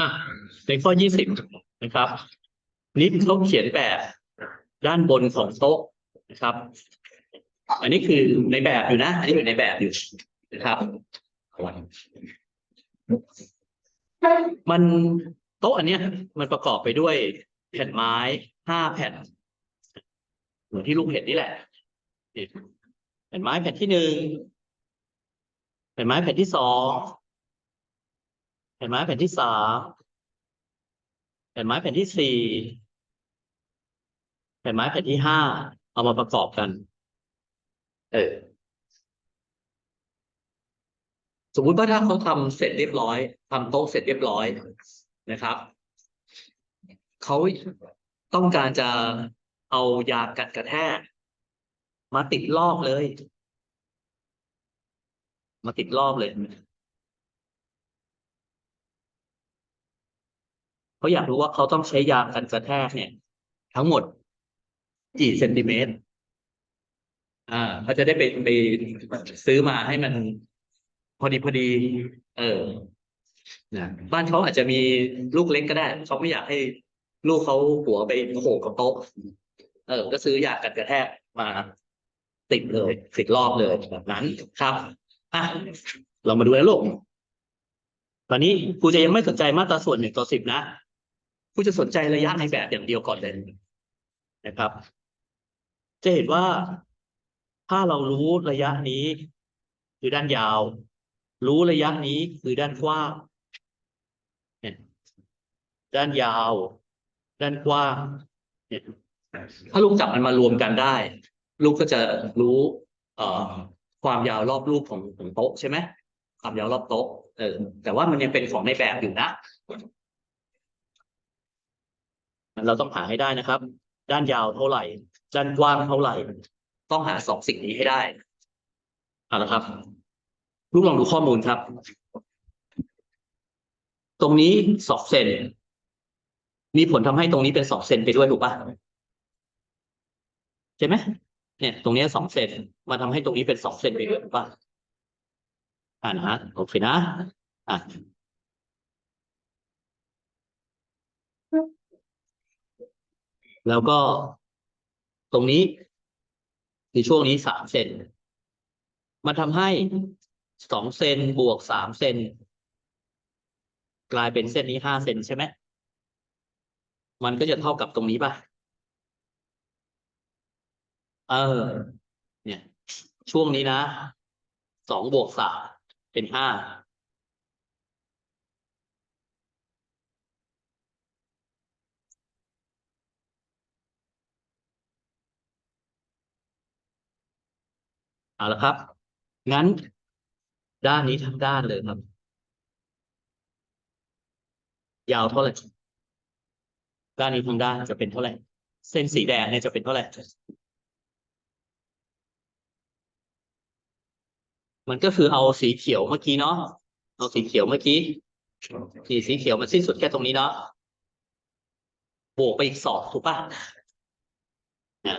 อะในข้อยี่สิบนะครับนี่เขาเขียนแบบด้านบนของโต๊ะนะครับ อันนี้คือในแบบอยู่นะ อันนี้อยู่ในแบบอยู่นะครับ มันโต๊ะอันเนี้ย มันประกอบไปด้วยแผ่นไม้ห้าแผ่น เหมือนที่ลูกเห็นนี่แหละแผ่นไม้แผ่นที่หนึ่งแผ่นไม้แผ่นที่สอง แผ่นไม้แผ่นที่สามแผ่นไม้แผ่นที่สี่แผ่นไม้แผ่นที่ห้าเอามาประกอบกัน เออ สมมุติว่าถ้าเขาทำเสร็จเรียบร้อยทำโต๊ะเสร็จเรียบร้อยนะครับเขาต้องการจะเอายากัดกระแทกมาติดรอบเลย มาติดรอบเลย เขาอยากรู้ว่าเขาต้องใช้ยางกันกระแทกเนี่ย ทั้งหมดกี่เซนติเมตร อ่าเขาจะได้ไปไปซื้อมาให้มัน พอดีพอดี เออนะบ้านเขาอาจจะมีลูกเล็กก็ได้เขาไม่อยากให้ลูกเขาหัวไปโขกกับโต๊ะเออ ก็ซื้อยากันกระแทกมา ติดเลยติดรอบเลยแบบนั้นครับอะเรามาดูนะลูกตอนนี้ครูจะยังไม่สนใจมาตราส่วนหนึ่งต่อสิบนะ ครูจะสนใจระยะในแบบอย่างเดียวก่อนเลยนะครับ จะเห็นว่าถ้าเรารู้ระยะนี้คือด้านยาว รู้ระยะนี้คือด้านกว้างด้านยาว ด้านกว้างถ้าลูกจับมันมารวมกันได้ ลูกก็จะรู้เอ่อความยาวรอบรูปของของโต๊ะใช่ไหมความยาวรอบโต๊ะเออแต่ว่ามันยังเป็นของในแบบอยู่นะ เราต้องหาให้ได้นะครับ ด้านยาวเท่าไหร่ ด้านกว้างเท่าไหร่ ต้องหาสองสิ่งนี้ให้ได้เอาละครับลูกลองดูข้อมูลครับ ตรงนี้สองเซนมีผลทำให้ตรงนี้เป็นสองเซนไปด้วยถูกปะใช่ไหมเนี่ย ตรงนี้สองเซนมาทำให้ตรงนี้เป็นสองเซนไปด้วยถูกปะอ่านะโอเคนะอะ แล้วก็ตรงนี้คือช่วงนี้สามเซนมันทำให้สองเซนบวกสามเซนกลายเป็นเส้นนี้ห้าเซนใช่ไหมมันก็จะเท่ากับตรงนี้ป่ะ เออ เนี่ย ช่วงนี้นะสองบวกสามเป็นห้า เอาละครับ งั้นด้านนี้ทั้งด้านเลยครับ ยาวเท่าไหร่ ด้านนี้ทั้งด้านจะเป็นเท่าไหร่ เส้นสีแดงเนี่ยจะเป็นเท่าไหร่ มันก็คือเอาสีเขียวเมื่อกี้เนาะ เอาสีเขียวเมื่อกี้สีสีเขียวมันสิ้นสุดแค่ตรงนี้เนาะ บวกไปอีกสองถูกป่ะเนี่ย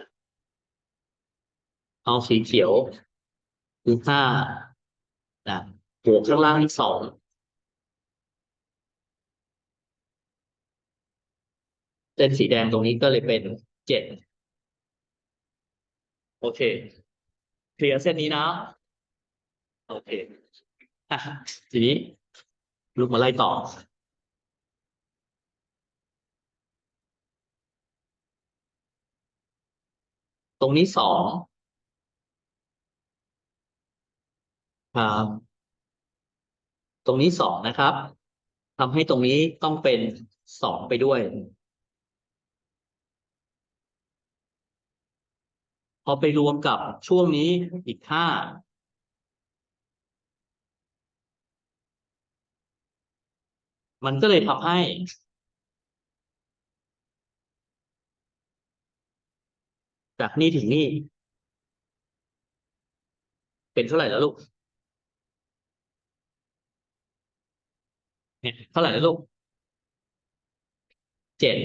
เอาสีเขียว คือห้านะบวกข้างล่างอีกสองเส้นสีแดงตรงนี้ก็เลยเป็นเจ็ดโอเคเคลียร์เส้นนี้นะโอเคอทีนี้ลุกมาไล่ต่อตรงนี้สอง ครับ ตรงนี้สองนะครับทำให้ตรงนี้ต้องเป็นสองไปด้วย พอไปรวมกับช่วงนี้อีกห้ามันก็เลยทำให้จากนี่ถึงนี่ เป็นเท่าไหร่แล้วลูก เท่าไหร่นะลูกเจ็ด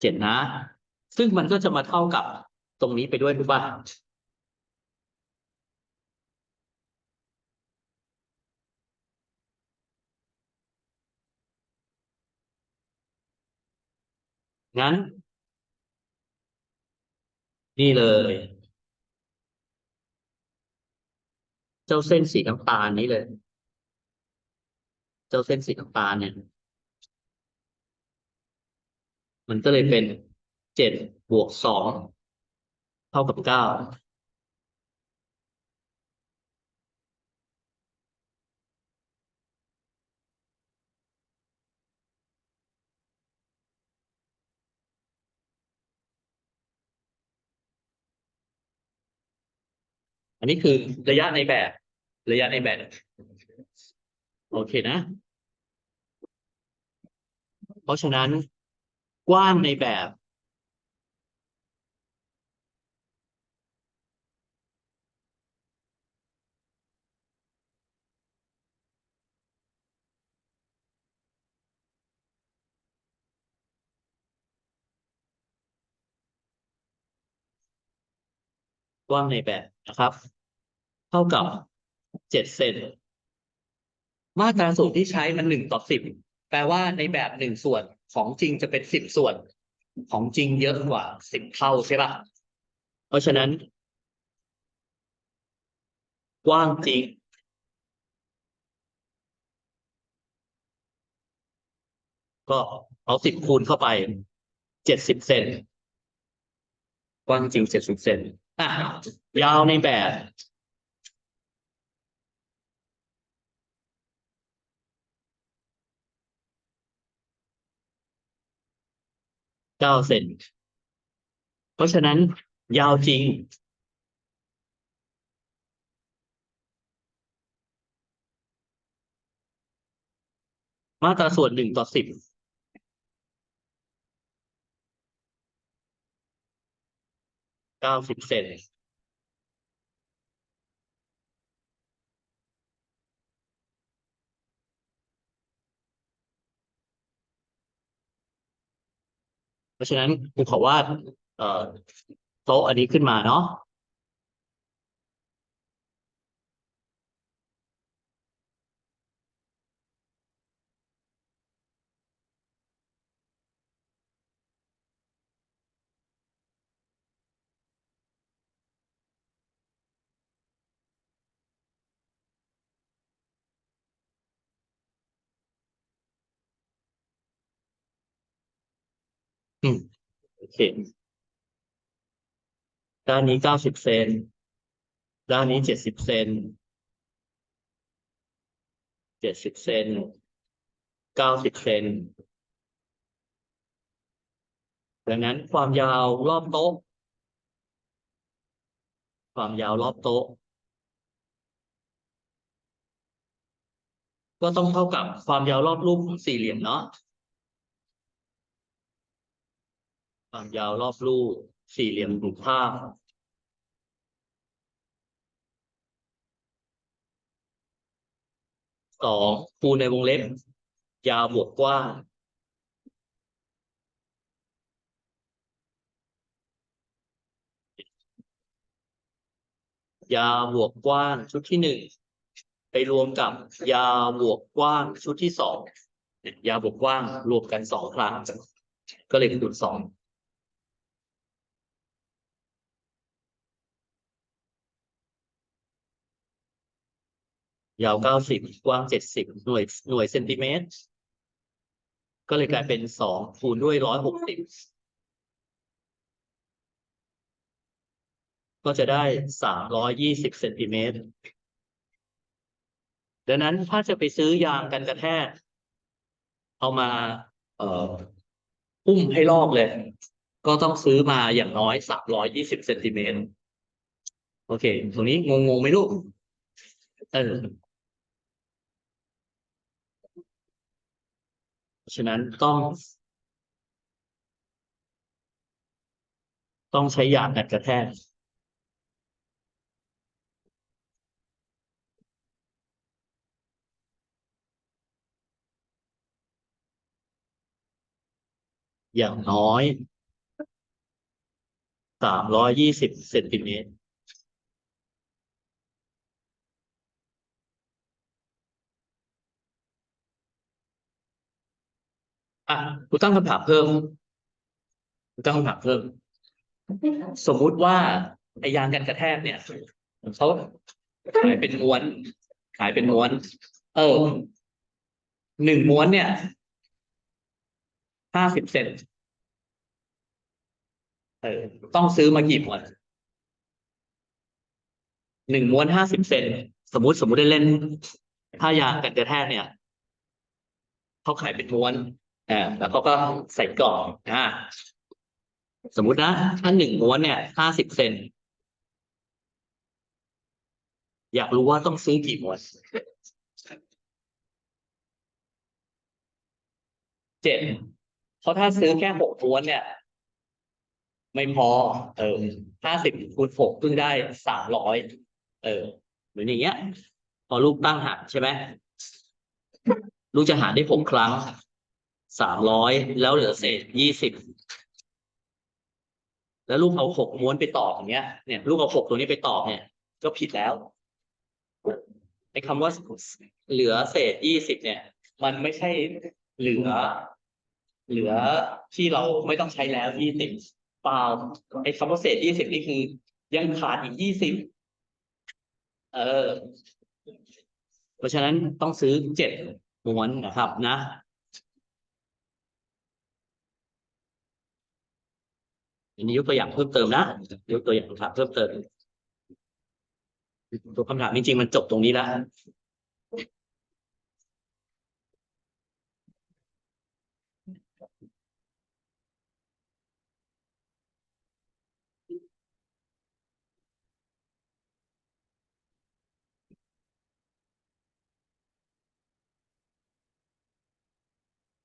เจ็ดนะ ซึ่งมันก็จะมาเท่ากับตรงนี้ไปด้วยถูกป่ะงั้น นี่เลย เจ้าเส้นสีน้ำตาลนี้เลย จ้าเส้นสีน้ำตาลเนี่ย มันก็เลยเป็นเจ็ดบวกสองเท่ากับเก้าอันนี้คือระยะในแบบ ระยะในแบบ โอเคนะ เพราะฉะนั้นกว้างในแบบ กว้างในแบบนะครับ เท่ากับเจ็ดเซนมาตราสูตรที่ใช้มันหนึ่งต่อสิบ แปลว่าในแบบหนึ่งส่วนของจริงจะเป็นสิบส่วน ของจริงเยอะกว่าสิบเท่าใช่ปะเพราะฉะนั้น กว้างจริง ก็เอาสิบคูณเข้าไปเจ็ดสิบเซนกว้างจริงเจ็ดสิบเซนอะยาวในแบบ เก้าเซนเพราะฉะนั้นยาวจริง มาตราส่วนหนึ่งต่อสิบเก้าสิบเซน เพราะฉะนั้นครูขอวาดโต๊ะอันนี้ขึ้นมาเนาะ อืมโอเค ด้านนี้เก้าสิบเซน ด้านนี้เจ็ดสิบเซน เจ็ดสิบเซน เก้าสิบเซน ดังนั้นความยาวรอบโต๊ะ ความยาวรอบโต๊ะ ก็ต้องเท่ากับความยาวรอบรูปสี่เหลี่ยมเนาะ ความยาวรอบรูปสี่เหลี่ยมรูปภาพสองคูณในวงเล็บ ยาวบวกกว้างยาวบวกกว้างชุดที่หนึ่งไปรวมกับยาวบวกกว้างชุดที่สองยยาวบวกกว้างรวมกันสองครั้งก็เลยคูณสอง ยาวเก้าสิบกว้างเจ็ดสิบหน่วยหน่วยเซนติเมตร ก็เลยกลายเป็นสองคูณด้วยร้อยหกสิบก็จะได้สามร้อยยี่สิบเซนติเมตร ดังนั้นถ้าจะไปซื้อยางกันกระแทก เอามา เอ่อพุ่มให้ลอกเลย ก็ต้องซื้อมาอย่างน้อยสามร้อยยี่สิบเซนติเมตร โอเค ตรงนี้งงงไหมลูก เออ เพราะ ฉะนั้นต้อง ต้องใช้ยางกันกระแทกอย่างน้อยสามร้อยยี่สิบเซนติเมตร อะกูตั้งคำถามเพิ่มต้องถามเพิ่ม สมมุติว่าไอยางกันกระแทกเนี่ยเขาขายเป็นม้วน ขายเป็นม้วน เออหนึ่งม้วนเนี่ยห้าสิบเซนเออต้องซื้อมากี่ม้วนหนึ่งม้วนห้าสิบเซนสมมุติสมมุติได้เล่นผ้ายางกันกระแทกเนี่ยเขาขายเป็นม้วน อ่าแล้วเขาก็ใส่กล่องอ่าสมมุตินะถ้าหนึ่งม้วนเนี่ยห้าสิบเซนอยากรู้ว่าต้องซื้อกี่ม้วนเจ็ดเพราะถ้าซื้อแค่หกม้วนเนี่ย ไม่พอ เออห้าสิบคูณหกเพิ่งได้สามร้อยเออหมืออย่างเงี้ย พอลูกตั้งหารใช่ไหมลูกจะหาได้หกครั้ง สามร้อยแล้วเหลือเศษยี่สิบแล้วลูกเอาหกม้วนไปตอบอย่างเงี้ยเนี่ยลูกเอาหกตัวนี้ไปตอบเนี่ย ก็ผิดแล้วไอ้คำว่าเหลือเศษยี่สิบเนี่ย มันไม่ใช่เหลือ เหลือที่เราไม่ต้องใช้แล้วยี่สิบเปล่าไอ้คำว่าเศษยี่สิบนี่คือ ยังขาดอีกยี่สิบเออ เพราะฉะนั้นต้องซื้อเจ็ดม้วนนะครับนะ อันนี้ยกตัวอย่างเพิ่มเติมนะยกตัวอย่างคำถามเพิ่มเติมตัวคำถามจริงๆมันจบตรงนี้แล้ว